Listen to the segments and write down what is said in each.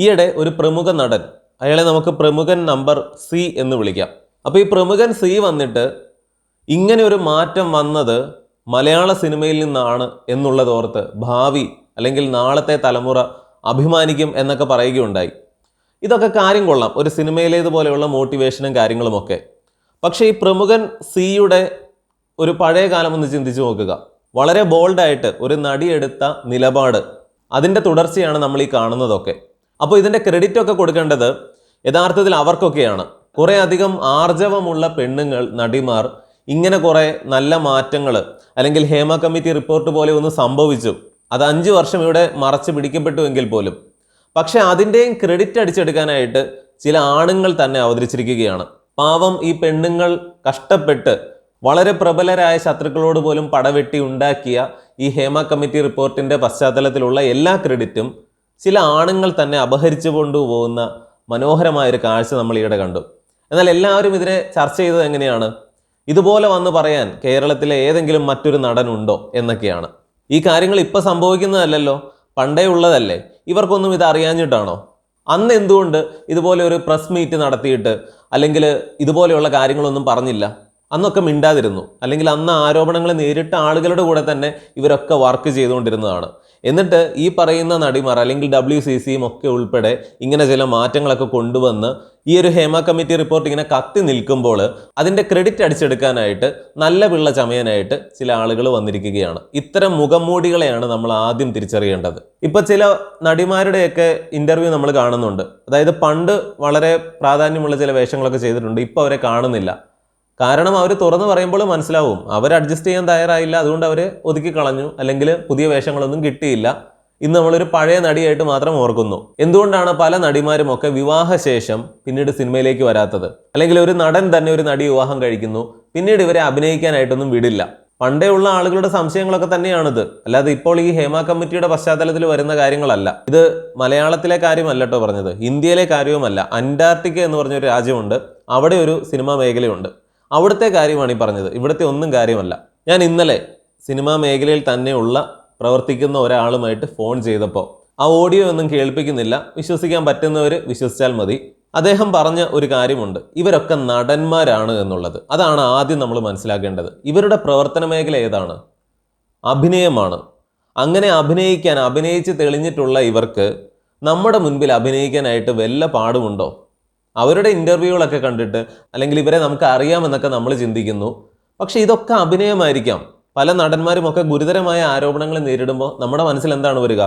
ഈയിടെ ഒരു പ്രമുഖ നടൻ അയാളെ നമുക്ക് പ്രമുഖൻ നമ്പർ സി എന്ന് വിളിക്കാം. അപ്പോൾ ഈ പ്രമുഖൻ സി വന്നിട്ട് ഇങ്ങനെ ഒരു മാറ്റം വന്നത് മലയാള സിനിമയിൽ നിന്നാണ് എന്നുള്ളത് ഓർത്ത് ഭാവി അല്ലെങ്കിൽ നാളത്തെ തലമുറ അഭിമാനിക്കും എന്നൊക്കെ പറയുകയുണ്ടായി. ഇതൊക്കെ കാര്യം കൊള്ളാം. ഒരു സിനിമയിലേതുപോലെയുള്ള മോട്ടിവേഷനും കാര്യങ്ങളുമൊക്കെ. പക്ഷേ ഈ പ്രമുഖൻ സിയുടെ ഒരു പഴയ കാലം ഒന്ന് ചിന്തിച്ചു നോക്കുക. വളരെ ബോൾഡായിട്ട് ഒരു നടിയെടുത്ത നിലപാട് അതിന്റെ തുടർച്ചയാണ് നമ്മൾ ഈ കാണുന്നതൊക്കെ. അപ്പോൾ ഇതിന്റെ ക്രെഡിറ്റ് ഒക്കെ കൊടുക്കേണ്ടത് യഥാർത്ഥത്തിൽ അവർക്കൊക്കെയാണ്. കുറേ അധികം ആർജവമുള്ള പെണ്ണുങ്ങൾ നടിമാർ ഇങ്ങനെ കുറേ നല്ല മാറ്റങ്ങൾ അല്ലെങ്കിൽ ഹേമ കമ്മിറ്റി റിപ്പോർട്ട് പോലെ ഒന്ന് സംഭവിച്ചു. അത് അഞ്ച് വർഷം ഇവിടെ മറച്ചു പിടിക്കപ്പെട്ടുവെങ്കിൽ പോലും. പക്ഷേ അതിന്റെയും ക്രെഡിറ്റ് അടിച്ചെടുക്കാനായിട്ട് ചില ആണുങ്ങൾ തന്നെ അവതരിച്ചിരിക്കുകയാണ്. പാവം ഈ പെണ്ണുങ്ങൾ കഷ്ടപ്പെട്ട് വളരെ പ്രബലരായ ശത്രുക്കളോട് പോലും പടവെട്ടി ഉണ്ടാക്കിയ ഈ ഹേമ കമ്മിറ്റി റിപ്പോർട്ടിന്റെ പശ്ചാത്തലത്തിലുള്ള എല്ലാ ക്രെഡിറ്റും ചില ആണുങ്ങൾ തന്നെ അപഹരിച്ചു കൊണ്ടുപോകുന്ന മനോഹരമായ ഒരു കാഴ്ച നമ്മൾ ഈയിടെ കണ്ടു. എന്നാൽ എല്ലാവരും ഇതിനെ ചർച്ച ചെയ്തത് എങ്ങനെയാണ്? ഇതുപോലെ വന്ന് പറയാൻ കേരളത്തിലെ ഏതെങ്കിലും മറ്റൊരു നടനുണ്ടോ എന്നൊക്കെയാണ്. ഈ കാര്യങ്ങൾ ഇപ്പോൾ സംഭവിക്കുന്നതല്ലല്ലോ. പണ്ടേ ഉള്ളതല്ലേ. ഇവർക്കൊന്നും ഇത് അറിയാഞ്ഞിട്ടാണോ? അന്ന് എന്തുകൊണ്ട് ഇതുപോലെ ഒരു പ്രസ് മീറ്റ് നടത്തിയിട്ട് അല്ലെങ്കിൽ ഇതുപോലെയുള്ള കാര്യങ്ങളൊന്നും പറഞ്ഞില്ല? അന്നൊക്കെ മിണ്ടാതിരുന്നു. അല്ലെങ്കിൽ അന്ന് ആരോപണങ്ങൾ നേരിട്ട ആളുകളുടെ കൂടെ തന്നെ ഇവരൊക്കെ വർക്ക് ചെയ്തുകൊണ്ടിരുന്നതാണ്. എന്നിട്ട് ഈ പറയുന്ന നടിമാർ അല്ലെങ്കിൽ ഡബ്ല്യു സി സിയും ഒക്കെ ഉൾപ്പെടെ ഇങ്ങനെ ചില മാറ്റങ്ങളൊക്കെ കൊണ്ടുവന്ന് ഈ ഒരു ഹേമ കമ്മിറ്റി റിപ്പോർട്ട് ഇങ്ങനെ കത്തി നിൽക്കുമ്പോൾ അതിന്റെ ക്രെഡിറ്റ് അടിച്ചെടുക്കാനായിട്ട് നല്ല പിള്ള ചമയനായിട്ട് ചില ആളുകൾ വന്നിരിക്കുകയാണ്. ഇത്തരം മുഖംമൂടികളെയാണ് നമ്മൾ ആദ്യം തിരിച്ചറിയേണ്ടത്. ഇപ്പോൾ ചില നടിമാരുടെയൊക്കെ ഇന്റർവ്യൂ നമ്മൾ കാണുന്നുണ്ട്. അതായത് പണ്ട് വളരെ പ്രാധാന്യമുള്ള ചില വേഷങ്ങളൊക്കെ ചെയ്തിട്ടുണ്ട്. ഇപ്പോൾ അവരെ കാണുന്നില്ല. കാരണം അവർ തുറന്നു പറയുമ്പോൾ മനസ്സിലാവും. അവർ അഡ്ജസ്റ്റ് ചെയ്യാൻ തയ്യാറായില്ല. അതുകൊണ്ട് അവർ ഒതുക്കി കളഞ്ഞു. അല്ലെങ്കിൽ പുതിയ വേഷങ്ങളൊന്നും കിട്ടിയില്ല. ഇന്ന് നമ്മളൊരു പഴയ നടിയായിട്ട് മാത്രം ഓർക്കുന്നു. എന്തുകൊണ്ടാണ് പല നടിമാരും ഒക്കെ വിവാഹശേഷം പിന്നീട് സിനിമയിലേക്ക് വരാത്തത്? അല്ലെങ്കിൽ ഒരു നടൻ തന്നെ ഒരു നടി വിവാഹം കഴിക്കുന്നു. പിന്നീട് ഇവരെ അഭിനയിക്കാനായിട്ടൊന്നും വിടില്ല. പണ്ടേ ഉള്ള ആളുകളുടെ സംശയങ്ങളൊക്കെ തന്നെയാണിത്. അല്ലാതെ ഇപ്പോൾ ഈ ഹേമ കമ്മിറ്റിയുടെ പശ്ചാത്തലത്തിൽ വരുന്ന കാര്യങ്ങളല്ല. ഇത് മലയാളത്തിലെ കാര്യമല്ല കേട്ടോ പറഞ്ഞത്. ഇന്ത്യയിലെ കാര്യവുമല്ല. അന്റാർട്ടിക്ക എന്ന് പറഞ്ഞൊരു രാജ്യമുണ്ട്. അവിടെ ഒരു സിനിമാ മേഖലയുണ്ട്. അവിടുത്തെ കാര്യമാണ് ഈ പറഞ്ഞത്. ഇവിടുത്തെ ഒന്നും കാര്യമല്ല. ഞാൻ ഇന്നലെ സിനിമാ മേഖലയിൽ തന്നെയുള്ള പ്രവർത്തിക്കുന്ന ഒരാളുമായിട്ട് ഫോൺ ചെയ്തപ്പോൾ ആ ഓഡിയോ ഒന്നും കേൾപ്പിക്കുന്നില്ല. വിശ്വസിക്കാൻ പറ്റുന്നവർ വിശ്വസിച്ചാൽ മതി. അദ്ദേഹം പറഞ്ഞ ഒരു കാര്യമുണ്ട്. ഇവരൊക്കെ നടന്മാരാണ് എന്നുള്ളത്. അതാണ് ആദ്യം നമ്മൾ മനസ്സിലാക്കേണ്ടത്. ഇവരുടെ പ്രവർത്തന മേഖല ഏതാണ്? അഭിനയമാണ്. അങ്ങനെ അഭിനയിക്കാൻ അഭിനയിച്ച് തെളിഞ്ഞിട്ടുള്ള ഇവർക്ക് നമ്മുടെ മുൻപിൽ അഭിനയിക്കാനായിട്ട് വല്ല പാടുമുണ്ടോ? അവരുടെ ഇന്റർവ്യൂകളൊക്കെ കണ്ടിട്ട് അല്ലെങ്കിൽ ഇവരെ നമുക്ക് അറിയാമെന്നൊക്കെ നമ്മൾ ചിന്തിക്കുന്നു. പക്ഷേ ഇതൊക്കെ അഭിനയമായിരിക്കാം. പല നടന്മാരും ഒക്കെ ഗുരുതരമായ ആരോപണങ്ങൾ നേരിടുമ്പോൾ നമ്മുടെ മനസ്സിൽ എന്താണ് വരിക?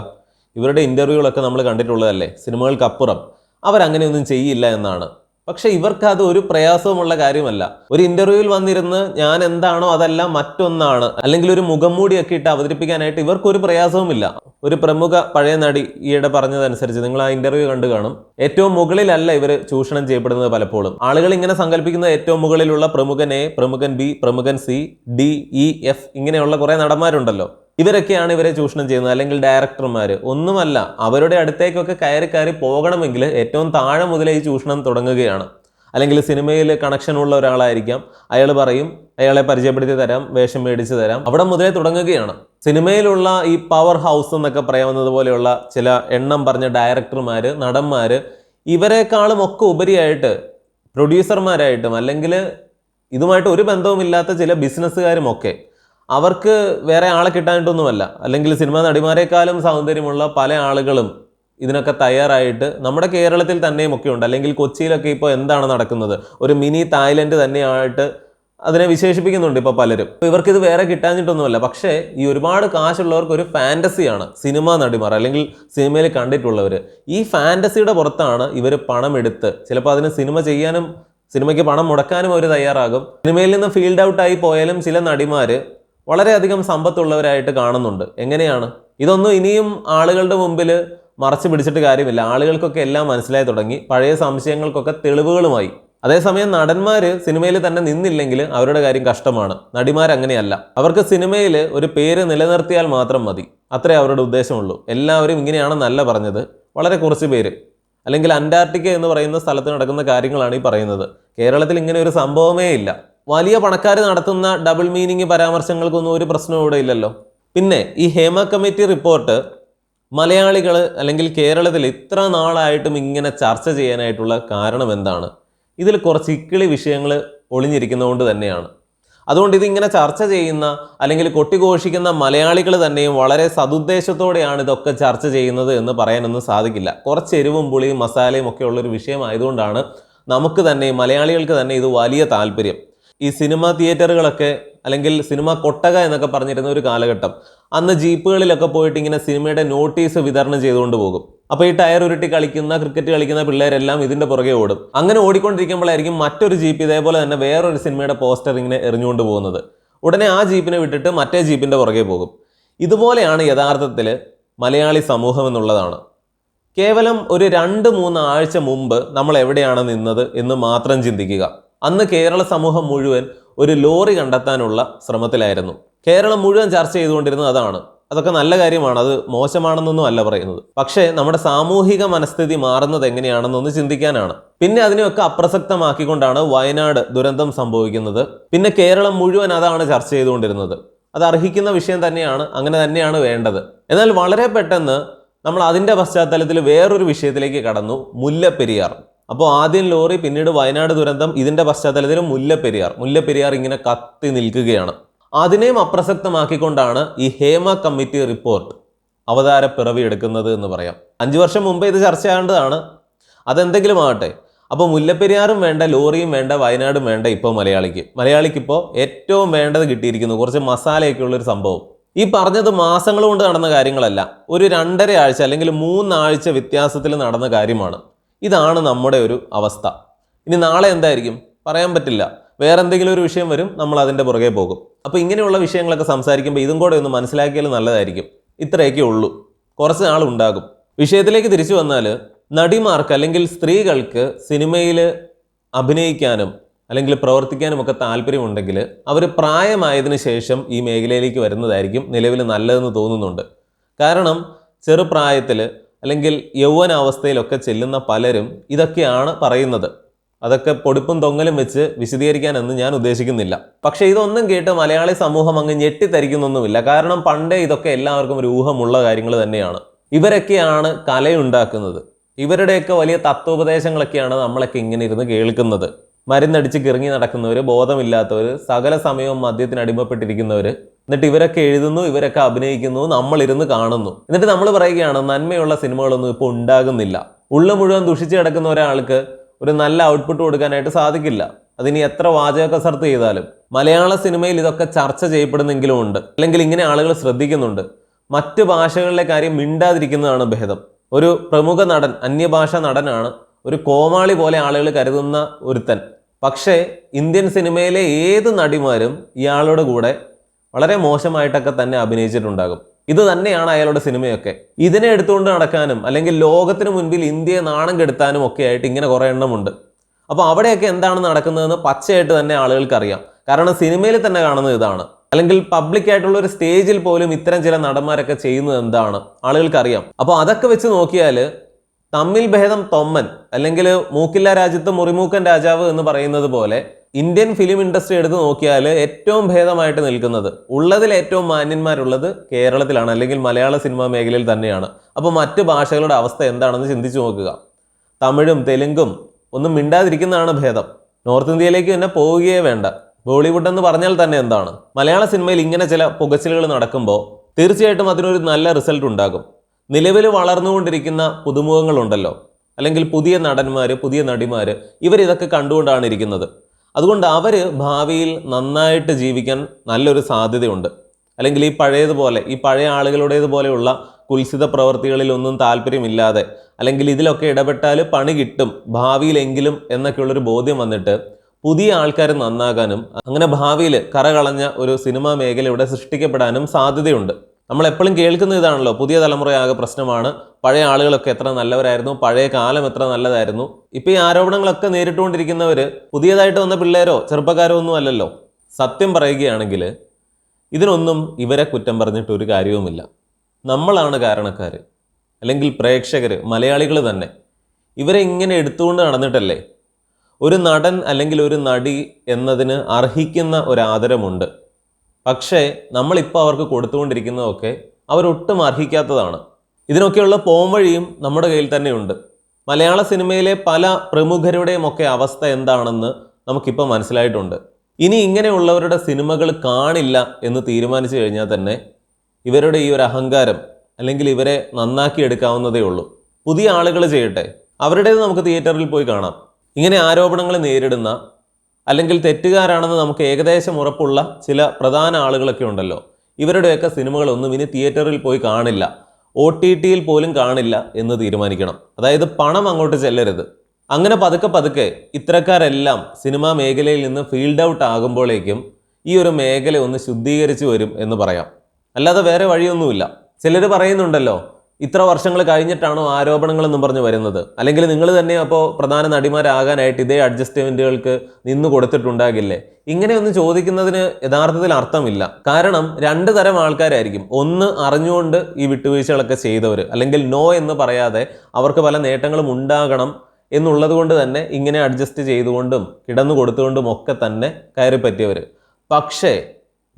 ഇവരുടെ ഇന്റർവ്യൂകളൊക്കെ നമ്മൾ കണ്ടിട്ടുള്ളതല്ലേ? സിനിമകൾക്കപ്പുറം. അവരങ്ങനെയൊന്നും ചെയ്യില്ല എന്നാണ്. പക്ഷെ ഇവർക്ക് അത് ഒരു പ്രയാസവുമുള്ള കാര്യമല്ല. ഒരു ഇന്റർവ്യൂവിൽ വന്നിരുന്ന് ഞാൻ എന്താണോ അതെല്ലാം മറ്റൊന്നാണ് അല്ലെങ്കിൽ ഒരു മുഖംമൂടിയൊക്കെ ഇട്ട് അവതരിപ്പിക്കാനായിട്ട് ഇവർക്കൊരു പ്രയാസവുമില്ല. ഒരു പ്രമുഖ പഴയ നടി ഈയിടെ പറഞ്ഞതനുസരിച്ച് നിങ്ങൾ ആ ഇന്റർവ്യൂ കണ്ടു കാണും. ഏറ്റവും മുകളിലല്ല ഇവർ ചൂഷണം ചെയ്യപ്പെടുന്നത് പലപ്പോഴും. ആളുകൾ ഇങ്ങനെ സങ്കല്പിക്കുന്നത് ഏറ്റവും മുകളിലുള്ള പ്രമുഖൻ എ പ്രമുഖൻ ബി പ്രമുഖൻ സി ഡി ഇ എഫ് ഇങ്ങനെയുള്ള കുറേ നടന്മാരുണ്ടല്ലോ. ഇവരൊക്കെയാണ് ഇവരെ ചൂഷണം ചെയ്യുന്നത്. അല്ലെങ്കിൽ ഡയറക്ടർമാർ ഒന്നുമല്ല അവരുടെ അടുത്തേക്കൊക്കെ കയറി കയറി പോകണമെങ്കിൽ ഏറ്റവും താഴെ മുതലേ ഈ ചൂഷണം തുടങ്ങുകയാണ്. അല്ലെങ്കിൽ സിനിമയിൽ കണക്ഷൻ ഉള്ള ഒരാളായിരിക്കാം. അയാൾ പറയും അയാളെ പരിചയപ്പെടുത്തി തരാം വേഷം മേടിച്ച് തരാം. അവിടെ മുതലേ തുടങ്ങുകയാണ്. സിനിമയിലുള്ള ഈ പവർ ഹൗസ് എന്നൊക്കെ പറയാവുന്നത് പോലെയുള്ള ചില എണ്ണം പറഞ്ഞ ഡയറക്ടർമാർ നടന്മാർ ഇവരെക്കാളും ഒക്കെ ഉപരിയായിട്ട് പ്രൊഡ്യൂസർമാരായിട്ടും അല്ലെങ്കിൽ ഇതുമായിട്ട് ഒരു ബന്ധവുമില്ലാത്ത ചില ബിസിനസ്സുകാരും ഒക്കെ അവർക്ക് വേറെ ആളെ കിട്ടാനിട്ടൊന്നുമല്ല അല്ലെങ്കിൽ സിനിമാ നടിമാരെക്കാളും സൗന്ദര്യമുള്ള പല ആളുകളും ഇതിനൊക്കെ തയ്യാറായിട്ട് നമ്മുടെ കേരളത്തിൽ തന്നെയും ഒക്കെ ഉണ്ട്. അല്ലെങ്കിൽ കൊച്ചിയിലൊക്കെ ഇപ്പോൾ എന്താണ് നടക്കുന്നത്? ഒരു മിനി തായ്ലൻഡ് തന്നെയായിട്ട് അതിനെ വിശേഷിപ്പിക്കുന്നുണ്ട് ഇപ്പോൾ പലരും. അപ്പോൾ ഇവർക്ക് ഇത് വേറെ കിട്ടാഞ്ഞിട്ടൊന്നുമല്ല. പക്ഷേ ഈ ഒരുപാട് കാശുള്ളവർക്ക് ഒരു ഫാന്റസിയാണ് സിനിമാ നടിമാർ അല്ലെങ്കിൽ സിനിമയിൽ കണ്ടിട്ടുള്ളവർ ഈ ഫാന്റസിയുടെ പുറത്താണ് ഇവർ പണം എടുത്ത് ചിലപ്പോൾ അതിന് സിനിമ ചെയ്യാനും സിനിമയ്ക്ക് പണം മുടക്കാനും അവർ തയ്യാറാകും. സിനിമയിൽ നിന്ന് ഫീൽഡ് ഔട്ടായി പോയാലും ചില നടിമാർ വളരെയധികം സമ്പത്തുള്ളവരായിട്ട് കാണുന്നുണ്ട്. എങ്ങനെയാണ്? ഇതൊന്നും ഇനിയും ആളുകളുടെ മുമ്പിൽ മറച്ചു പിടിച്ചിട്ട് കാര്യമില്ല. ആളുകൾക്കൊക്കെ എല്ലാം മനസ്സിലായി തുടങ്ങി. പഴയ സംശയങ്ങൾക്കൊക്കെ തെളിവുകളുമായി. അതേസമയം നടന്മാർ സിനിമയിൽ തന്നെ നിന്നില്ലെങ്കിൽ അവരുടെ കാര്യം കഷ്ടമാണ്. നടിമാർ അങ്ങനെയല്ല അവർക്ക് സിനിമയിൽ ഒരു പേര് നിലനിർത്തിയാൽ മാത്രം മതി. അത്രേ അവരുടെ ഉദ്ദേശമുള്ളൂ. എല്ലാവരും ഇങ്ങനെയാണെന്നല്ല പറഞ്ഞത്. വളരെ കുറച്ച് പേര്. അല്ലെങ്കിൽ അന്റാർട്ടിക്ക എന്ന് പറയുന്ന സ്ഥലത്ത് നടക്കുന്ന കാര്യങ്ങളാണ് ഈ പറയുന്നത്. കേരളത്തിൽ ഇങ്ങനെ ഒരു സംഭവമേ ഇല്ല. വലിയ പണക്കാർ നടത്തുന്ന ഡബിൾ മീനിങ് പരാമർശങ്ങൾക്കൊന്നും ഒരു പ്രശ്നവും ഇവിടെ ഇല്ലല്ലോ. പിന്നെ ഈ ഹേമ കമ്മിറ്റി റിപ്പോർട്ട് മലയാളികൾ അല്ലെങ്കിൽ കേരളത്തിൽ ഇത്ര നാളായിട്ടും ഇങ്ങനെ ചർച്ച ചെയ്യാനായിട്ടുള്ള കാരണം എന്താണ്? ഇതിൽ കുറച്ച് ഇക്കിളി വിഷയങ്ങൾ ഒളിഞ്ഞിരിക്കുന്നതുകൊണ്ട് തന്നെയാണ്. അതുകൊണ്ട് ഇതിങ്ങനെ ചർച്ച ചെയ്യുന്ന അല്ലെങ്കിൽ കൊട്ടിഘോഷിക്കുന്ന മലയാളികൾ തന്നെയും വളരെ സതുദ്ദേശത്തോടെയാണ് ഇതൊക്കെ ചർച്ച ചെയ്യുന്നത് എന്ന് പറയാനൊന്നും സാധിക്കില്ല. കുറച്ച് എരിവും പുളിയും മസാലയും ഒക്കെ ഉള്ളൊരു വിഷയമായതുകൊണ്ടാണ് നമുക്ക് തന്നെ മലയാളികൾക്ക് തന്നെ ഇത് വലിയ താല്പര്യം. ഈ സിനിമ തിയേറ്ററുകളൊക്കെ അല്ലെങ്കിൽ സിനിമ കൊട്ടക എന്നൊക്കെ പറഞ്ഞിരുന്ന ഒരു കാലഘട്ടം അന്ന് ജീപ്പുകളിലൊക്കെ പോയിട്ട് ഇങ്ങനെ സിനിമയുടെ നോട്ടീസ് വിതരണം ചെയ്തുകൊണ്ട് പോകും. അപ്പോൾ ഈ ടയർ ഉരുട്ടി കളിക്കുന്ന ക്രിക്കറ്റ് കളിക്കുന്ന പിള്ളേരെല്ലാം ഇതിന്റെ പുറകെ ഓടും. അങ്ങനെ ഓടിക്കൊണ്ടിരിക്കുമ്പോഴായിരിക്കും മറ്റൊരു ജീപ്പ് ഇതേപോലെ തന്നെ വേറൊരു സിനിമയുടെ പോസ്റ്റർ ഇങ്ങനെ എറിഞ്ഞുകൊണ്ട് പോകുന്നത്. ഉടനെ ആ ജീപ്പിനെ വിട്ടിട്ട് മറ്റേ ജീപ്പിന്റെ പുറകെ പോകും. ഇതുപോലെയാണ് യഥാർത്ഥത്തിൽ മലയാളി സമൂഹം എന്നുള്ളതാണ്. കേവലം ഒരു രണ്ട് മൂന്ന് ആഴ്ച മുമ്പ് നമ്മൾ എവിടെയാണ് നിന്നത് എന്ന് മാത്രം ചിന്തിക്കുക. അന്ന് കേരള സമൂഹം മുഴുവൻ ഒരു ലോറി കണ്ടെത്താനുള്ള ശ്രമത്തിലായിരുന്നു. കേരളം മുഴുവൻ ചർച്ച ചെയ്തുകൊണ്ടിരുന്നത് അതാണ്. അതൊക്കെ നല്ല കാര്യമാണ്. അത് മോശമാണെന്നൊന്നും അല്ല പറയുന്നത്. പക്ഷേ നമ്മുടെ സാമൂഹിക മനസ്ഥിതി മാറുന്നത് എങ്ങനെയാണെന്നൊന്ന് ചിന്തിക്കാനാണ്. പിന്നെ അതിനെയൊക്കെ അപ്രസക്തമാക്കിക്കൊണ്ടാണ് വയനാട് ദുരന്തം സംഭവിക്കുന്നത്. പിന്നെ കേരളം മുഴുവൻ അതാണ് ചർച്ച ചെയ്തുകൊണ്ടിരുന്നത്. അത് അർഹിക്കുന്ന വിഷയം തന്നെയാണ് അങ്ങനെ തന്നെയാണ് വേണ്ടത്. എന്നാൽ വളരെ പെട്ടെന്ന് നമ്മൾ അതിന്റെ പശ്ചാത്തലത്തിൽ വേറൊരു വിഷയത്തിലേക്ക് കടന്നു. മുല്ലപ്പെരിയാർ. അപ്പോൾ ആദ്യം ലോറി പിന്നീട് വയനാട് ദുരന്തം ഇതിന്റെ പശ്ചാത്തലത്തിൽ മുല്ലപ്പെരിയാർ. മുല്ലപ്പെരിയാർ ഇങ്ങനെ കത്തി നിൽക്കുകയാണ്. അതിനെയും അപ്രസക്തമാക്കിക്കൊണ്ടാണ് ഈ ഹേമ കമ്മിറ്റി റിപ്പോർട്ട് അവതാര പിറവി എടുക്കുന്നത് എന്ന് പറയാം. അഞ്ചു വർഷം മുമ്പേ ഇത് ചർച്ച ചർച്ചയാകേണ്ടതാണ് അതെന്തെങ്കിലും ആകട്ടെ. അപ്പോൾ മുല്ലപ്പെരിയാറും വേണ്ട ലോറിയും വേണ്ട വയനാടും വേണ്ട ഇപ്പോൾ മലയാളിക്ക്. മലയാളിക്ക് ഇപ്പോൾ ഏറ്റവും വേണ്ടത് കിട്ടിയിരിക്കുന്നു കുറച്ച് മസാലയൊക്കെ ഉള്ളൊരു സംഭവം. ഈ പറഞ്ഞത് മാസങ്ങൾ കൊണ്ട് നടന്ന കാര്യങ്ങളല്ല. ഒരു രണ്ടര ആഴ്ച അല്ലെങ്കിൽ മൂന്നാഴ്ച വ്യത്യാസത്തിൽ നടന്ന കാര്യമാണ്. ഇതാണ് നമ്മുടെ ഒരു അവസ്ഥ. ഇനി നാളെ എന്തായിരിക്കും? പറയാൻ പറ്റില്ല. വേറെ എന്തെങ്കിലും ഒരു വിഷയം വരും നമ്മൾ അതിന്റെ പുറകെ പോകും. അപ്പോൾ ഇങ്ങനെയുള്ള വിഷയങ്ങളൊക്കെ സംസാരിക്കുമ്പോൾ ഇതും കൂടെ ഒന്ന് മനസ്സിലാക്കിയാൽ നല്ലതായിരിക്കും. ഇത്രയൊക്കെ ഉള്ളൂ. കുറച്ച് നാൾ ഉണ്ടാകും. വിഷയത്തിലേക്ക് തിരിച്ചു വന്നാൽ നടിമാർക്ക് അല്ലെങ്കിൽ സ്ത്രീകൾക്ക് സിനിമയിൽ അഭിനയിക്കാനും അല്ലെങ്കിൽ പ്രവർത്തിക്കാനും ഒക്കെ താല്പര്യമുണ്ടെങ്കിൽ അവർ പ്രായമായതിനു ശേഷം ഈ മേഖലയിലേക്ക് വരുന്നതായിരിക്കും നിലവിൽ നല്ലതെന്ന് തോന്നുന്നുണ്ട്. കാരണം ചെറുപ്രായത്തിൽ അല്ലെങ്കിൽ യൗവനാവസ്ഥയിലൊക്കെ ചെല്ലുന്ന പലരും ഇതൊക്കെയാണ് പറയുന്നത്. അതൊക്കെ പൊടിപ്പും തൊങ്ങലും വെച്ച് വിശദീകരിക്കാനൊന്നും ഞാൻ ഉദ്ദേശിക്കുന്നില്ല. പക്ഷേ ഇതൊന്നും കേട്ട് മലയാളി സമൂഹം അങ്ങ് ഞെട്ടിത്തരിക്കുന്നൊന്നുമില്ല. കാരണം പണ്ടേ ഇതൊക്കെ എല്ലാവർക്കും ഒരു ഊഹമുള്ള കാര്യങ്ങൾ തന്നെയാണ്. ഇവരൊക്കെയാണ് കലയുണ്ടാക്കുന്നത്. ഇവരുടെയൊക്കെ വലിയ തത്വോപദേശങ്ങളൊക്കെയാണ് നമ്മളൊക്കെ ഇങ്ങനെ ഇരുന്ന് കേൾക്കുന്നത്. മരുന്നടിച്ച് കിറങ്ങി നടക്കുന്നവർ ബോധമില്ലാത്തവർ സകല സമയവും മദ്യത്തിന് അടിമപ്പെട്ടിരിക്കുന്നവർ എന്നിട്ട് ഇവരൊക്കെ എഴുതുന്നു ഇവരൊക്കെ അഭിനയിക്കുന്നു നമ്മളിരുന്ന് കാണുന്നു. എന്നിട്ട് നമ്മൾ പറയുകയാണ് നന്മയുള്ള സിനിമകളൊന്നും ഇപ്പോൾ ഉണ്ടാകുന്നില്ല. ഉള്ളു മുഴുവൻ ദുഷിച്ച് കിടക്കുന്ന ഒരാൾക്ക് ഒരു നല്ല ഔട്ട്പുട്ട് കൊടുക്കാനായിട്ട് സാധിക്കില്ല. അതിനി എത്ര വാചക കസർത്ത് ചെയ്താലും. മലയാള സിനിമയിൽ ഇതൊക്കെ ചർച്ച ചെയ്യപ്പെടുന്നെങ്കിലും ഉണ്ട്. അല്ലെങ്കിൽ ഇങ്ങനെ ആളുകൾ ശ്രദ്ധിക്കുന്നുണ്ട്. മറ്റ് ഭാഷകളിലെ കാര്യം മിണ്ടാതിരിക്കുന്നതാണ് ഭേദം. ഒരു പ്രമുഖ നടൻ അന്യഭാഷ നടനാണ് ഒരു കോമാളി പോലെ ആളുകൾ കരുതുന്ന ഒരുത്തൻ. പക്ഷേ ഇന്ത്യൻ സിനിമയിലെ ഏത് നടിമാരും ഇയാളുടെ കൂടെ വളരെ മോശമായിട്ടൊക്കെ തന്നെ അഭിനയിച്ചിട്ടുണ്ടാകും. ഇത് തന്നെയാണ് അയാളുടെ സിനിമയൊക്കെ. ഇതിനെ എടുത്തുകൊണ്ട് നടക്കാനും അല്ലെങ്കിൽ ലോകത്തിന് മുൻപിൽ ഇന്ത്യയെ നാണം കെടുത്താനും ഒക്കെ ആയിട്ട് ഇങ്ങനെ കുറേ എണ്ണമുണ്ട്. അപ്പോൾ അവിടെയൊക്കെ എന്താണ് നടക്കുന്നതെന്ന് പച്ചയായിട്ട് തന്നെ ആളുകൾക്ക് അറിയാം കാരണം സിനിമയിൽ തന്നെ കാണുന്നത് ഇതാണ്. അല്ലെങ്കിൽ പബ്ലിക് ആയിട്ടുള്ള ഒരു സ്റ്റേജിൽ പോലും ഇത്തരം ചില നടന്മാരൊക്കെ ചെയ്യുന്നത് എന്താണ് ആളുകൾക്ക് അറിയാം അപ്പോൾ അതൊക്കെ വെച്ച് നോക്കിയാൽ തമ്മിൽ ഭേദം തൊമ്മൻ അല്ലെങ്കിൽ മൂക്കില്ല രാജ്യത്ത് മുറിമൂക്കൻ രാജാവ് എന്ന് പറയുന്നത് പോലെ ഇന്ത്യൻ ഫിലിം ഇൻഡസ്ട്രി എടുത്ത് നോക്കിയാൽ ഏറ്റവും ഭേദമായിട്ട് നിൽക്കുന്നത് ഉള്ളതിൽ ഏറ്റവും മാന്യന്മാരുള്ളത് കേരളത്തിലാണ് അല്ലെങ്കിൽ മലയാള സിനിമാ മേഖലയിൽ തന്നെയാണ്. അപ്പോൾ മറ്റ് ഭാഷകളുടെ അവസ്ഥ എന്താണെന്ന് ചിന്തിച്ചു നോക്കുക. തമിഴും തെലുങ്കും ഒന്നും മിണ്ടാതിരിക്കുന്നതാണ് ഭേദം. നോർത്ത് ഇന്ത്യയിലേക്ക് തന്നെ പോവുകയേ വേണ്ട. ബോളിവുഡ് എന്ന് പറഞ്ഞാൽ തന്നെ എന്താണ്? മലയാള സിനിമയിൽ ഇങ്ങനെ ചില പുകച്ചിലുകൾ നടക്കുമ്പോൾ തീർച്ചയായിട്ടും അതിനൊരു നല്ല റിസൾട്ട് ഉണ്ടാകും. നിലവിൽ വളർന്നുകൊണ്ടിരിക്കുന്ന പുതുമുഖങ്ങളുണ്ടല്ലോ. അല്ലെങ്കിൽ പുതിയ നടന്മാർ പുതിയ നടിമാർ ഇവരിതൊക്കെ കണ്ടുകൊണ്ടാണ് ഇരിക്കുന്നത്. അതുകൊണ്ട് അവർ ഭാവിയിൽ നന്നായിട്ട് ജീവിക്കാൻ നല്ലൊരു സാധ്യതയുണ്ട്. അല്ലെങ്കിൽ ഈ പഴയതുപോലെ ഈ പഴയ ആളുകളുടേതുപോലെയുള്ള കുൽസിത പ്രവർത്തികളിലൊന്നും താല്പര്യമില്ലാതെ അല്ലെങ്കിൽ ഇതിലൊക്കെ ഇടപെട്ടാൽ പണി കിട്ടും ഭാവിയിലെങ്കിലും എന്നൊക്കെയുള്ളൊരു ബോധ്യം വന്നിട്ട് പുതിയ ആൾക്കാർ നന്നാകാനും അങ്ങനെ ഭാവിയിൽ കറകളഞ്ഞ ഒരു സിനിമാ മേഖല ഇവിടെ സൃഷ്ടിക്കപ്പെടാനും സാധ്യതയുണ്ട്. നമ്മൾ എപ്പോഴും കേൾക്കുന്ന ഇതാണല്ലോ പുതിയ തലമുറയാകെ പ്രശ്നമാണ്. പഴയ ആളുകളൊക്കെ എത്ര നല്ലവരായിരുന്നു പഴയ കാലം എത്ര നല്ലതായിരുന്നു. ഇപ്പം ഈ ആരോപണങ്ങളൊക്കെ നേരിട്ടുകൊണ്ടിരിക്കുന്നവർ പുതിയതായിട്ട് വന്ന പിള്ളേരോ ചെറുപ്പക്കാരോ ഒന്നും അല്ലല്ലോ. സത്യം പറയുകയാണെങ്കിൽ ഇതിനൊന്നും ഇവരെ കുറ്റം പറഞ്ഞിട്ട് ഒരു കാര്യവുമില്ല. നമ്മളാണ് കാരണക്കാർ അല്ലെങ്കിൽ പ്രേക്ഷകർ മലയാളികൾ തന്നെ. ഇവരെ ഇങ്ങനെ എടുത്തുകൊണ്ട് നടന്നിട്ടല്ലേ? ഒരു നടൻ അല്ലെങ്കിൽ ഒരു നടി എന്നതിന് അർഹിക്കുന്ന ഒരു ആദരമുണ്ട് പക്ഷേ നമ്മളിപ്പോൾ അവർക്ക് കൊടുത്തുകൊണ്ടിരിക്കുന്നതൊക്കെ അവരൊട്ടും അർഹിക്കാത്തതാണ്. ഇതിനൊക്കെയുള്ള പോംവഴിയും നമ്മുടെ കയ്യിൽ തന്നെയുണ്ട്. മലയാള സിനിമയിലെ പല പ്രമുഖരുടെയും ഒക്കെ അവസ്ഥ എന്താണെന്ന് നമുക്കിപ്പോൾ മനസ്സിലായിട്ടുണ്ട്. ഇനി ഇങ്ങനെയുള്ളവരുടെ സിനിമകൾ കാണില്ല എന്ന് തീരുമാനിച്ചു കഴിഞ്ഞാൽ തന്നെ ഇവരുടെ ഈ ഒരു അഹങ്കാരം അല്ലെങ്കിൽ ഇവരെ നന്നാക്കി എടുക്കാവുന്നതേ ഉള്ളൂ. പുതിയ ആളുകൾ ചെയ്യട്ടെ. അവരുടേത് നമുക്ക് തിയേറ്ററിൽ പോയി കാണാം. ഇങ്ങനെ ആരോപണങ്ങൾ നേരിടുന്ന അല്ലെങ്കിൽ തെറ്റുകാരാണെന്ന് നമുക്ക് ഏകദേശം ഉറപ്പുള്ള ചില പ്രധാന ആളുകളൊക്കെ ഉണ്ടല്ലോ. ഇവരുടെയൊക്കെ സിനിമകളൊന്നും ഇനി തിയേറ്ററിൽ പോയി കാണില്ല. ഒ ടി ടിയിൽ പോലും കാണില്ല എന്ന് തീരുമാനിക്കണം. അതായത് പണം അങ്ങോട്ട് ചെല്ലരുത്. അങ്ങനെ പതുക്കെ പതുക്കെ ഇത്തരക്കാരെല്ലാം സിനിമാ മേഖലയിൽ നിന്ന് ഫീൽഡ് ഔട്ട് ആകുമ്പോഴേക്കും ഈ ഒരു മേഖല ഒന്ന് ശുദ്ധീകരിച്ചു വരും എന്ന് പറയാം. അല്ലാതെ വേറെ വഴിയൊന്നുമില്ല. ചിലർ പറയുന്നുണ്ടല്ലോ ഇത്ര വർഷങ്ങൾ കഴിഞ്ഞിട്ടാണോ ആരോപണങ്ങൾ എന്നും പറഞ്ഞ് വരുന്നത്? അല്ലെങ്കിൽ നിങ്ങൾ തന്നെ അപ്പോൾ പ്രധാന നടിമാരാകാനായിട്ട് ഇതേ അഡ്ജസ്റ്റ്മെന്റുകൾക്ക് നിന്ന് കൊടുത്തിട്ടുണ്ടാകില്ലേ? ഇങ്ങനെയൊന്നും ചോദിക്കുന്നതിന് യഥാർത്ഥത്തിൽ അർത്ഥമില്ല. കാരണം രണ്ട് തരം ആൾക്കാരായിരിക്കും. ഒന്ന് അറിഞ്ഞുകൊണ്ട് ഈ വിട്ടുവീഴ്ചകളൊക്കെ ചെയ്തവർ അല്ലെങ്കിൽ നോ എന്ന് പറയാതെ അവർക്ക് പല നേട്ടങ്ങളും ഉണ്ടാകണം എന്നുള്ളത് കൊണ്ട് തന്നെ ഇങ്ങനെ അഡ്ജസ്റ്റ് ചെയ്തുകൊണ്ടും കിടന്നു കൊടുത്തുകൊണ്ടും ഒക്കെ തന്നെ കയറി പറ്റിയവർ പക്ഷേ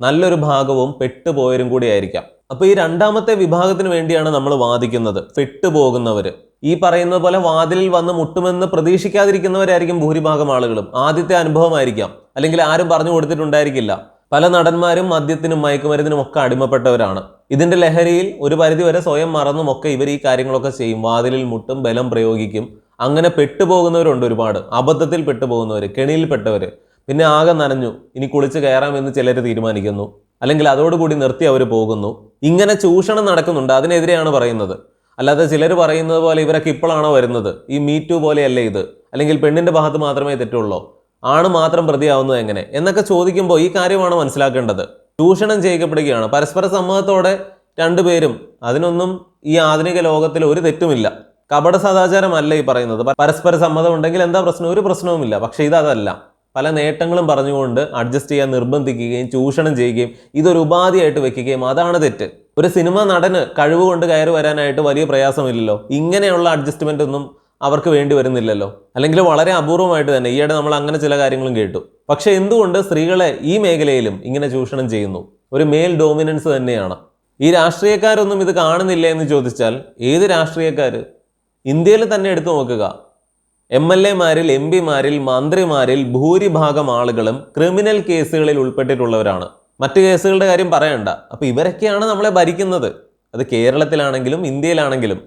നല്ലൊരു ഭാഗവും പെട്ടുപോയവരും കൂടി ആയിരിക്കാം. അപ്പൊ ഈ രണ്ടാമത്തെ വിഭാഗത്തിന് വേണ്ടിയാണ് നമ്മൾ വാദിക്കുന്നത്. പെട്ടുപോകുന്നവര് ഈ പറയുന്ന പോലെ വാതിലിൽ വന്ന് മുട്ടുമെന്ന് പ്രതീക്ഷിക്കാതിരിക്കുന്നവരായിരിക്കും ഭൂരിഭാഗം ആളുകളും. ആദ്യത്തെ അനുഭവമായിരിക്കാം. അല്ലെങ്കിൽ ആരും പറഞ്ഞു കൊടുത്തിട്ടുണ്ടായിരിക്കില്ല. പല നടന്മാരും മദ്യത്തിനും മയക്കുമരുന്നിനും ഒക്കെ അടിമപ്പെട്ടവരാണ്. ഇതിന്റെ ലഹരിയിൽ ഒരു പരിധിവരെ സ്വയം മറന്നും ഒക്കെ ഇവർ ഈ കാര്യങ്ങളൊക്കെ ചെയ്യും. വാതിലിൽ മുട്ടും ബലം പ്രയോഗിക്കും. അങ്ങനെ പെട്ടുപോകുന്നവരുണ്ട് ഒരുപാട്. അബദ്ധത്തിൽ പെട്ടുപോകുന്നവർ കെണിയിൽപ്പെട്ടവർ പിന്നെ ആകെ നനഞ്ഞു. ഇനി കുളിച്ച് കയറാമെന്ന് ചിലർ തീരുമാനിക്കുന്നു. അല്ലെങ്കിൽ അതോടുകൂടി നിർത്തി അവർ പോകുന്നു. ഇങ്ങനെ ചൂഷണം നടക്കുന്നുണ്ട്. അതിനെതിരെയാണ് പറയുന്നത്. അല്ലാതെ ചിലർ പറയുന്നത് പോലെ ഇവരൊക്കെ ഇപ്പോഴാണോ വരുന്നത്? ഈ മീറ്റു പോലെയല്ലേ ഇത്? അല്ലെങ്കിൽ പെണ്ണിന്റെ ഭാഗത്ത് മാത്രമേ തെറ്റുള്ളൂ? ആണ് മാത്രം പ്രതിയാവുന്നത് എങ്ങനെ? എന്നൊക്കെ ചോദിക്കുമ്പോൾ ഈ കാര്യമാണ് മനസ്സിലാക്കേണ്ടത്. ചൂഷണം ചെയ്യപ്പെടുകയാണ്. പരസ്പര സമ്മതത്തോടെ രണ്ടുപേരും അതിനൊന്നും ഈ ആധുനിക ലോകത്തിൽ ഒരു തെറ്റുമില്ല. കപട സദാചാരമല്ല ഈ പറയുന്നത്. പരസ്പര സമ്മതം ഉണ്ടെങ്കിൽ എന്താ പ്രശ്നം? ഒരു പ്രശ്നവുമില്ല. പക്ഷേ ഇതല്ല പല നേട്ടങ്ങളും പറഞ്ഞുകൊണ്ട് അഡ്ജസ്റ്റ് ചെയ്യാൻ നിർബന്ധിക്കുകയും ചൂഷണം ചെയ്യുകയും ഇതൊരു ഉപാധിയായിട്ട് വെക്കുകയും അതാണ് തെറ്റ്. ഒരു സിനിമ നടന് കഴിവ് കൊണ്ട് കയറി വരാനായിട്ട് വലിയ പ്രയാസമില്ലല്ലോ. ഇങ്ങനെയുള്ള അഡ്ജസ്റ്റ്മെന്റ് ഒന്നും അവർക്ക് വേണ്ടി വരുന്നില്ലല്ലോ. അല്ലെങ്കിൽ വളരെ അപൂർവമായിട്ട് തന്നെ ഈയിടെ നമ്മൾ അങ്ങനെ ചില കാര്യങ്ങളും കേട്ടു. പക്ഷേ എന്തുകൊണ്ട് സ്ത്രീകളെ ഈ മേഖലയിലും ഇങ്ങനെ ചൂഷണം ചെയ്യുന്നു? ഒരു മെയിൽ ഡോമിനൻസ് തന്നെയാണ്. ഈ രാഷ്ട്രീയക്കാരൊന്നും ഇത് കാണുന്നില്ല എന്ന് ചോദിച്ചാൽ ഏത് രാഷ്ട്രീയക്കാർ ഇന്ത്യയിൽ തന്നെ എടുത്തു നോക്കുക. എം എൽ എമാരിൽ എം പിമാരിൽ മന്ത്രിമാരിൽ ഭൂരിഭാഗം ആളുകളും ക്രിമിനൽ കേസുകളിൽ ഉൾപ്പെട്ടിട്ടുള്ളവരാണ്. മറ്റു കേസുകളുടെ കാര്യം പറയണ്ട. അപ്പോൾ ഇവരൊക്കെയാണ് നമ്മളെ ഭരിക്കുന്നത്. അത് കേരളത്തിലാണെങ്കിലും ഇന്ത്യയിലാണെങ്കിലും.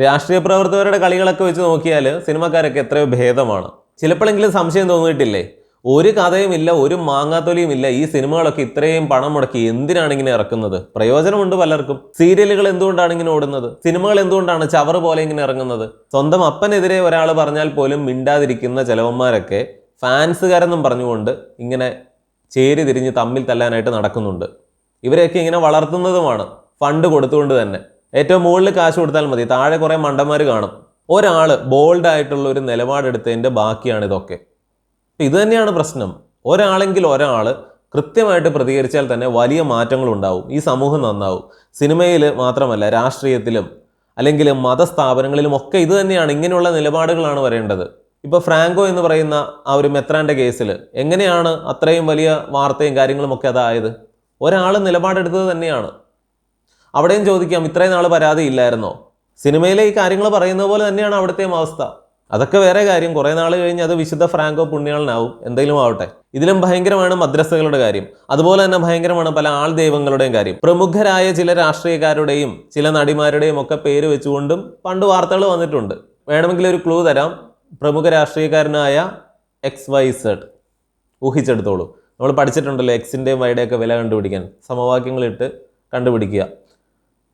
രാഷ്ട്രീയ പ്രവർത്തകരുടെ കളികളൊക്കെ വെച്ച് നോക്കിയാൽ സിനിമക്കാരൊക്കെ എത്രയോ ഭേദമാണ്. ചിലപ്പോഴെങ്കിലും സംശയം തോന്നിയിട്ടില്ലേ? ഒരു കഥയുമില്ല ഒരു മാങ്ങാത്തൊലിയും ഇല്ല ഈ സിനിമകളൊക്കെ ഇത്രയും പണം മുടക്കി എന്തിനാണ് ഇങ്ങനെ ഇറക്കുന്നത്? പ്രയോജനമുണ്ട് പലർക്കും. സീരിയലുകൾ എന്തുകൊണ്ടാണ് ഇങ്ങനെ ഓടുന്നത്? സിനിമകൾ എന്തുകൊണ്ടാണ് ചവറ് പോലെ ഇങ്ങനെ ഇറങ്ങുന്നത്? സ്വന്തം അപ്പനെതിരെ ഒരാൾ പറഞ്ഞാൽ പോലും മിണ്ടാതിരിക്കുന്ന ചിലവന്മാരൊക്കെ ഫാൻസുകാരെന്നും പറഞ്ഞുകൊണ്ട് ഇങ്ങനെ ചേരി തിരിഞ്ഞ് തമ്മിൽ തല്ലാനായിട്ട് നടക്കുന്നുണ്ട്. ഇവരെയൊക്കെ ഇങ്ങനെ വളർത്തുന്നതുമാണ് ഫണ്ട് കൊടുത്തുകൊണ്ട് തന്നെ. ഏറ്റവും മുകളിൽ കാശ് കൊടുത്താൽ മതി താഴെ കുറേ മണ്ടന്മാർ കാണും. ഒരാൾ ബോൾഡായിട്ടുള്ള ഒരു നിലപാടെടുത്തതിന്റെ ബാക്കിയാണ് ഇതൊക്കെ. ഇത് തന്നെയാണ് പ്രശ്നം. ഒരാളെങ്കിൽ ഒരാൾ കൃത്യമായിട്ട് പ്രതികരിച്ചാൽ തന്നെ വലിയ മാറ്റങ്ങൾ ഉണ്ടാവും ഈ സമൂഹം നന്നാവും. സിനിമയിൽ മാത്രമല്ല രാഷ്ട്രീയത്തിലും അല്ലെങ്കിൽ മതസ്ഥാപനങ്ങളിലും ഒക്കെ ഇത് തന്നെയാണ്. ഇങ്ങനെയുള്ള നിലപാടുകളാണ് വരേണ്ടത്. ഇപ്പൊ ഫ്രാങ്കോ എന്ന് പറയുന്ന ആ ഒരു മെത്രാന്റെ കേസിൽ എങ്ങനെയാണ് അത്രയും വലിയ വാർത്തയും കാര്യങ്ങളും ഒക്കെ അതായത്? ഒരാൾ നിലപാടെടുത്തത് തന്നെയാണ്. അവിടെയും ചോദിക്കാം ഇത്രയും നാൾ പരാതി ഇല്ലായിരുന്നോ? സിനിമയിലെ ഈ കാര്യങ്ങൾ പറയുന്ന പോലെ തന്നെയാണ് അവിടുത്തെയും അവസ്ഥ. അതൊക്കെ വേറെ കാര്യം. കുറേ നാൾ കഴിഞ്ഞ് അത് വിശുദ്ധ ഫ്രാങ്കോ പുണ്യാളനാവും. എന്തെങ്കിലും ആവട്ടെ. ഇതിലും ഭയങ്കരമാണ് മദ്രസകളുടെ കാര്യം. അതുപോലെ തന്നെ ഭയങ്കരമാണ് പല ആൾ ദൈവങ്ങളുടെയും കാര്യം. പ്രമുഖരായ ചില രാഷ്ട്രീയക്കാരുടെയും ചില നടിമാരുടെയും ഒക്കെ പേര് വെച്ചുകൊണ്ടും പണ്ട് വാർത്തകൾ വന്നിട്ടുണ്ട്. വേണമെങ്കിൽ ഒരു ക്ലൂ തരാം. പ്രമുഖ രാഷ്ട്രീയക്കാരനായ എക്സ് വൈ സെഡ് ഊഹിച്ചെടുത്തോളൂ. നമ്മൾ പഠിച്ചിട്ടുണ്ടല്ലോ എക്സിന്റെയും വൈയുടെയൊക്കെ വില കണ്ടുപിടിക്കാൻ. സമവാക്യങ്ങളിട്ട് കണ്ടുപിടിക്കുക.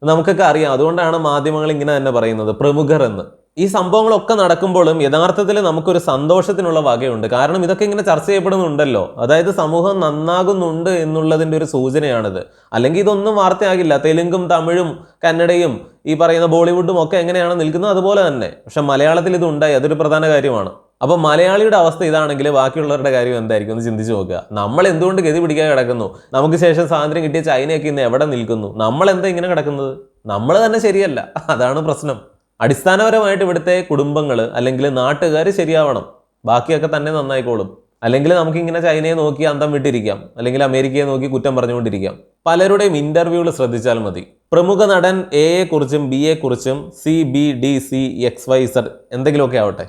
നമുക്കൊക്കെ അറിയാം. അതുകൊണ്ടാണ് മാധ്യമങ്ങൾ ഇങ്ങനെ തന്നെ പറയുന്നത്. പ്രമുഖർ എന്ന്. ഈ സംഭവങ്ങളൊക്കെ നടക്കുമ്പോഴും യഥാർത്ഥത്തിൽ നമുക്കൊരു സന്തോഷത്തിനുള്ള വകയുണ്ട്. കാരണം ഇതൊക്കെ ഇങ്ങനെ ചർച്ച ചെയ്യപ്പെടുന്നുണ്ടല്ലോ. അതായത് സമൂഹം നന്നാകുന്നുണ്ട് എന്നുള്ളതിന്റെ ഒരു സൂചനയാണിത്. അല്ലെങ്കിൽ ഇതൊന്നും വാർത്തയാകില്ല. തെലുങ്കും തമിഴും കന്നഡയും ഈ പറയുന്ന ബോളിവുഡും ഒക്കെ എങ്ങനെയാണ് നിൽക്കുന്നത്? അതുപോലെ തന്നെ. പക്ഷെ മലയാളത്തിൽ ഇത് ഉണ്ടായി. അതൊരു പ്രധാന കാര്യമാണ്. അപ്പോൾ മലയാളിയുടെ അവസ്ഥ ഇതാണെങ്കിൽ ബാക്കിയുള്ളവരുടെ കാര്യം എന്തായിരിക്കും? എന്ന് ചിന്തിച്ച് നോക്കുക. നമ്മൾ എന്തുകൊണ്ട് ഗതി പിടിക്കാൻ കിടക്കുന്നു? നമുക്ക് ശേഷം സ്വാതന്ത്ര്യം കിട്ടിയ ചൈനയൊക്കെ ഇന്ന് എവിടെ നിൽക്കുന്നു? നമ്മൾ എന്താ ഇങ്ങനെ കിടക്കുന്നത്? നമ്മൾ തന്നെ ശരിയല്ല. അതാണ് പ്രശ്നം. അടിസ്ഥാനപരമായിട്ട് ഇവിടുത്തെ കുടുംബങ്ങൾ അല്ലെങ്കിൽ നാട്ടുകാർ ശരിയാവണം. ബാക്കിയൊക്കെ തന്നെ നന്നായിക്കോളും. അല്ലെങ്കിൽ നമുക്കിങ്ങനെ ചൈനയെ നോക്കി അന്തം വിട്ടിരിക്കാം. അല്ലെങ്കിൽ അമേരിക്കയെ നോക്കി കുറ്റം പറഞ്ഞുകൊണ്ടിരിക്കാം. പലരുടെയും ഇന്റർവ്യൂകൾ ശ്രദ്ധിച്ചാൽ മതി. പ്രമുഖ നടൻ എ കുറിച്ചും ബി എ കുറിച്ചും C B D C X Y Z എന്തെങ്കിലുമൊക്കെ ആവട്ടെ.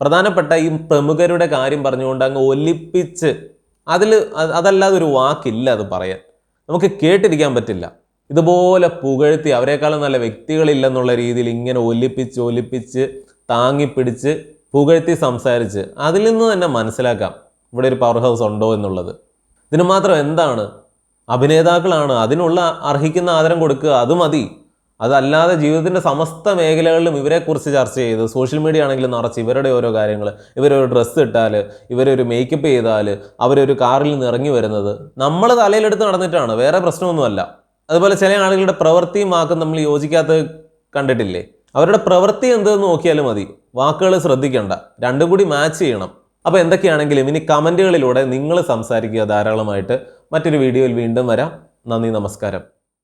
പ്രധാനപ്പെട്ട ഈ പ്രമുഖരുടെ കാര്യം പറഞ്ഞുകൊണ്ട് അങ്ങ് ഒലിപ്പിച്ച് അതിൽ അതല്ലാതെ ഒരു വാക്കില്ല അത് പറയാൻ. നമുക്ക് കേട്ടിരിക്കാൻ പറ്റില്ല. ഇതുപോലെ പുകഴ്ത്തി അവരെക്കാളും നല്ല വ്യക്തികളില്ലെന്നുള്ള രീതിയിൽ ഇങ്ങനെ ഒലിപ്പിച്ച് ഒലിപ്പിച്ച് താങ്ങിപ്പിടിച്ച് പുകഴ്ത്തി സംസാരിച്ച് അതിൽ നിന്ന് തന്നെ മനസ്സിലാക്കാം ഇവിടെ ഒരു പവർ ഹൗസ് ഉണ്ടോ എന്നുള്ളത്. ഇതിന് മാത്രം എന്താണ്? അഭിനേതാക്കളാണ് അതിനുള്ള അർഹിക്കുന്ന ആദരം കൊടുക്കുക അത് മതി. അതല്ലാതെ ജീവിതത്തിന്റെ സമസ്ത മേഖലകളിലും ഇവരെക്കുറിച്ച് ചർച്ച ചെയ്ത് സോഷ്യൽ മീഡിയ ആണെങ്കിലും നിറച്ച് ഇവരുടെ ഓരോ കാര്യങ്ങൾ ഇവരൊരു ഡ്രസ്സ് ഇട്ടാൽ ഇവരൊരു മേക്കപ്പ് ചെയ്താൽ അവരൊരു കാറിൽ നിന്ന് ഇറങ്ങി വരുന്നത് നമ്മൾ തലയിലെടുത്ത് നടന്നിട്ടാണ് വേറെ പ്രശ്നമൊന്നുമല്ല. അതുപോലെ ചില ആളുകളുടെ പ്രവൃത്തിയും വാക്കും നമ്മൾ യോജിക്കാത്ത കണ്ടിട്ടില്ലേ? അവരുടെ പ്രവൃത്തി എന്തെന്ന് നോക്കിയാലും മതി. വാക്കുകൾ ശ്രദ്ധിക്കേണ്ട. രണ്ടും കൂടി മാച്ച് ചെയ്യണം. അപ്പോൾ എന്തൊക്കെയാണെങ്കിലും ഇനി കമന്റുകളിലൂടെ നിങ്ങൾ സംസാരിക്കുക ധാരാളമായിട്ട്. മറ്റൊരു വീഡിയോയിൽ വീണ്ടും വരാം. നന്ദി നമസ്കാരം.